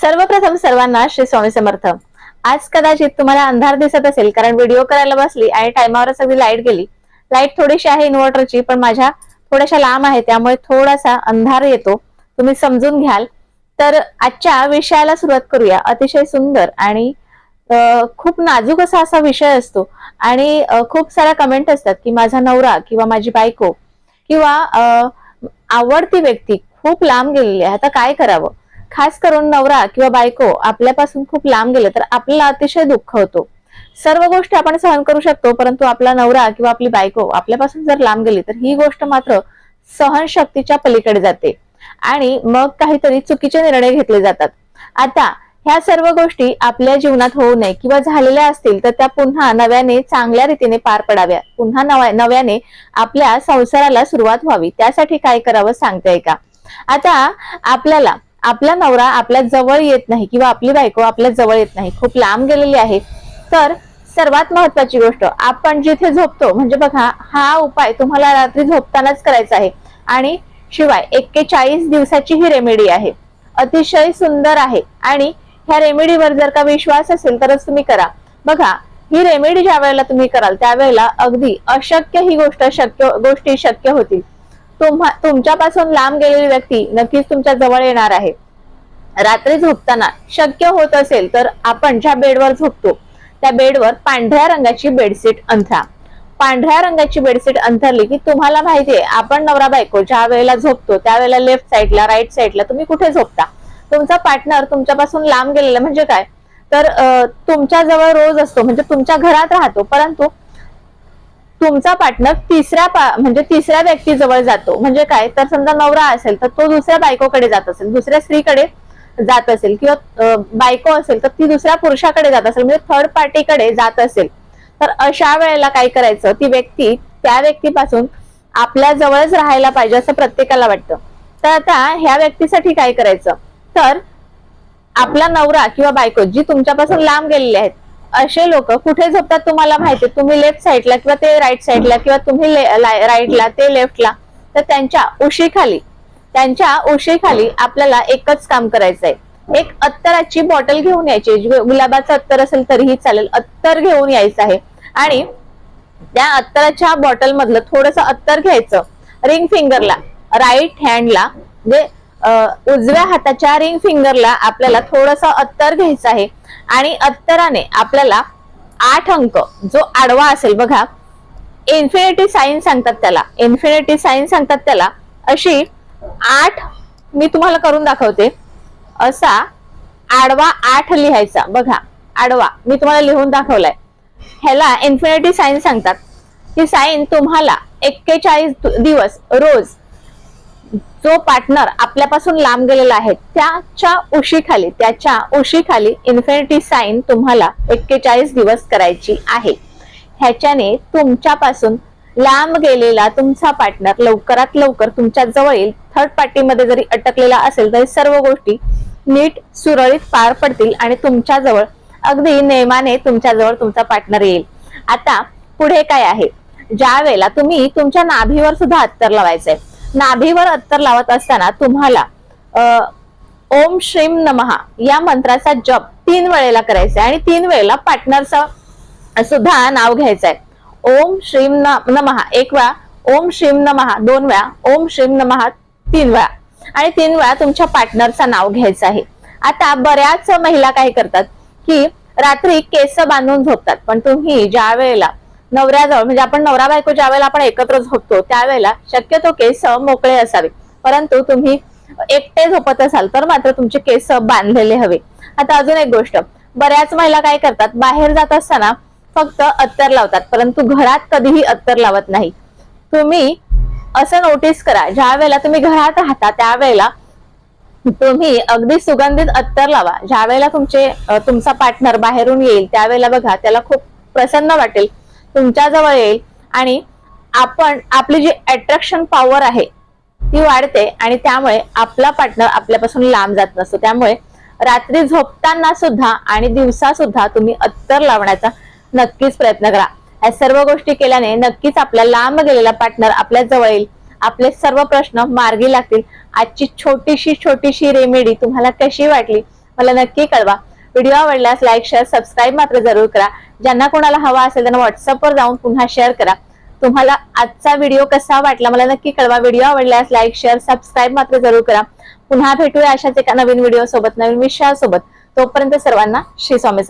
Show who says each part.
Speaker 1: सर्वप्रथम सर्वांना श्री स्वामी समर्थ. आज कदाचित तुम्हाला अंधार दिसत असेल कारण व्हिडिओ करायला बसली आणि टायमावरच अगदी लाइट गेली. लाइट थोडीशी आहे इन्व्हर्टरची पण माझ्या थोड्याशा लांब आहे त्यामुळे थोडासा अंधार येतो. तुम्ही समजून घ्याल. तर आजच्या विषयाला सुरुवात करूया. अतिशय सुंदर आणि खूप नाजूक असा असा विषय असतो. आणि खूप साऱ्या कमेंट असतात की माझा नवरा किंवा माझी बायको किंवा आवडती व्यक्ती खूप लांब गेलेली आहे. आता काय करावं? खास करून नवरा किंवा बायको आपल्यापासून खूप लांब गेले तर आपल्याला अतिशय दुःख होतो. सर्व गोष्टी आपण सहन करू शकतो परंतु आपला नवरा किंवा आपली बायको आपल्यापासून जर लांब गेली तर ही गोष्ट मात्र सहनशक्तीच्या पलीकडे जाते. आणि मग काहीतरी चुकीचे निर्णय घेतले जातात. आता ह्या सर्व गोष्टी आपल्या जीवनात होऊ नये किंवा झालेल्या असतील तर त्या पुन्हा नव्याने चांगल्या रीतीने पार पडाव्या. पुन्हा नव्या नव्याने आपल्या संसाराला सुरुवात व्हावी. त्यासाठी काय करावं सांगते का आता आपल्याला आपला नवरा आपल्या जवळ येत नाही किंवा आपली बायको आपल्या जवळ येत नाही खूप लांब गेलेली आहे. तर सर्वात महत्वाची गोष्ट आपण जिथे झोपतो म्हणजे बघा हा उपाय तुम्हाला रात्री झोपतानाच करायचा आहे. आणि शिवाय एक्केचाळीस दिवसाची ही रेमेडी आहे. अतिशय सुंदर आहे. आणि ह्या रेमेडीवर जर का विश्वास असेल तरच तुम्ही करा. बघा ही रेमेडी ज्या वेळेला तुम्ही कराल त्यावेळेला अगदी अशक्य ही गोष्ट शक्य गोष्टी शक्य होतील. तुम्हा तुमच्यापासून लांब गेलेली व्यक्ती नक्कीच तुमच्या जवळ येणार आहे. रात्री झोपताना शक्य होत असेल तर आपण ज्या बेडवर झोपतो त्या बेडवर पांढऱ्या रंगाची बेडशीट अंथरा. पांढऱ्या रंगाची बेडशीट अंथरली की तुम्हाला माहितीये आपण नवरा बायको ज्या वेळेला झोपतो त्यावेळेला लेफ्ट साईडला राईट साईडला तुम्ही कुठे झोपता? तुमचा पार्टनर तुमच्यापासून लांब गेलेला म्हणजे काय? तर तुमच्या जवळ रोज असतो म्हणजे तुमच्या घरात राहतो परंतु तुमचा पार्टनर तिसऱ्या पा- म्हणजे तिसऱ्या व्यक्तीजवळ जातो. म्हणजे काय? तर समजा नवरा असेल तर तो दुसऱ्या बायकोकडे जात असेल दुसऱ्या स्त्रीकडे जात असेल किंवा बायको असेल तर ती दुसऱ्या पुरुषाकडे जात असेल म्हणजे थर्ड पार्टीकडे जात असेल. तर अशा वेळेला काय करायचं? ती व्यक्ती त्या व्यक्तीपासून आपल्या जवळच राहायला पाहिजे असं प्रत्येकाला वाटतं. तर आता ह्या व्यक्तीसाठी काय करायचं? तर आपला नवरा किंवा बायको जी तुमच्यापासून लांब गेलेली आहेत असे लोक कुठे झोपतात तुम्हाला माहिती तुम्ही लेफ्ट साईडला किंवा ते राईट साईडला किंवा तुम्ही राईटला ते लेफ्टला तर त्यांच्या उशीखाली त्यांच्या उशीखाली आपल्याला एकच काम करायचंय. एक अत्तराची बॉटल घेऊन यायची. गुलाबाचं अत्तर असेल तरीही चालेल. अत्तर घेऊन यायचं आहे. आणि त्या अत्तराच्या बॉटल मधलं थोडस अत्तर घ्यायचं. रिंग फिंगरला राईट हँडला म्हणजे उजव्या हाताच्या रिंग फिंगरला आपल्याला थोडस अत्तर घ्यायचं आहे. आणि अत्तराने आपल्याला आठ अंक जो आडवा असेल बघा इन्फिनिटी साईन सांगतात त्याला. इन्फिनिटी साईन सांगतात त्याला. अशी आठ मी तुम्हाला करून दाखवते. असा आडवा आठ लिहायचा. बघा आडवा. मी तुम्हाला लिहून दाखवलाय. ह्याला इन्फिनिटी साईन सांगतात. ही साईन तुम्हाला एक्केचाळीस दिवस रोज जो पार्टनर आपल्यापासून लांब गेलेला आहे त्याच्या उशीखाली त्याच्या उशीखाली इन्फिनिटी साईन तुम्हाला एक्केचाळीस दिवस करायची आहे. ह्याच्याने तुमच्यापासून लांब गेलेला तुमचा पार्टनर लवकरात लवकर तुमच्या जवळ येईल थर्ड पार्टीमध्ये जरी अटकलेला असेल तरी सर्व गोष्टी नीट सुरळीत पार पडतील आणि तुमच्याजवळ अगदी नेमाने तुमच्याजवळ तुमचा पार्टनर येईल. आता पुढे काय आहे? ज्या वेळेला तुम्ही तुमच्या नाभीवर सुद्धा अत्तर लावायचंय नाभीवर अत्तर लावत असताना तुम्हाला ओम श्रीम नमहा या मंत्राचा जप तीन वेळेला करायचा आहे आणि तीन वेळेला पार्टनरचं सुद्धा नाव घ्यायचंय ओम श्रीम न- नमहा एक वेळा. ओम श्रीम नमहा दोन वेळा. ओम श्रीम नमहा तीन वेळा. आणि तीन वेळा तुमच्या पार्टनरचं नाव घ्यायचं आहे. आता बऱ्याच महिला काय करतात की रात्री केस बांधून झोपतात. पण तुम्ही ज्या वेळेला नवऱ्याजवळ म्हणजे आपण नवरा बायको ज्या वेळेला आपण एकत्र झोपतो त्यावेळेला शक्यतो केस मोकळे असावे. परंतु तुम्ही एकटे झोपत असाल तर मात्र तुमचे केस बांधलेले हवे. आता अजून एक गोष्ट. बऱ्याच महिला काय करतात? बाहेर जात असताना फक्त अत्तर लावतात परंतु घरात कधीही अत्तर लावत नाही. तुम्ही असं नोटीस करा ज्या वेळेला तुम्ही घरात राहता त्यावेळेला तुम्ही अगदी सुगंधित अत्तर लावा. ज्या वेळेला तुमचे तुमचा पार्टनर बाहेरून येईल त्यावेळेला बघा त्याला खूप प्रसन्न वाटेल तुमच्या जवळ येईल आणि आपण आपली जी अट्रॅक्शन पॉवर आहे ती वाढते आणि त्यामुळे आपला पार्टनर आपल्यापासून लांब जात नसतो. त्यामुळे रात्री झोपताना सुद्धा आणि दिवसा सुद्धा तुम्ही अत्तर लावण्याचा नक्कीच प्रयत्न करा. या सर्व गोष्टी केल्याने नक्कीच आपला लांब गेलेला पार्टनर आपल्या जवळ येईल आपले सर्व प्रश्न मार्गी लागतील. आजची छोटीशी छोटीशी रेमेडी तुम्हाला कशी वाटली मला नक्की कळवा. व्हिडिओ आवडल्यास लाईक शेअर सबस्क्राईब मात्र जरूर करा. ज्यांना कोणाला हवा असेल त्यांना व्हॉट्सअपवर जाऊन पुन्हा शेअर करा. तुम्हाला आजचा व्हिडिओ कसा वाटला मला नक्की कळवा. व्हिडिओ आवडल्यास लाईक शेअर सबस्क्राईब मात्र जरूर करा. पुन्हा भेटूया अशाच एका नवीन व्हिडिओ सोबत नवीन विषयासोबत. तोपर्यंत सर्वांना श्री स्वामी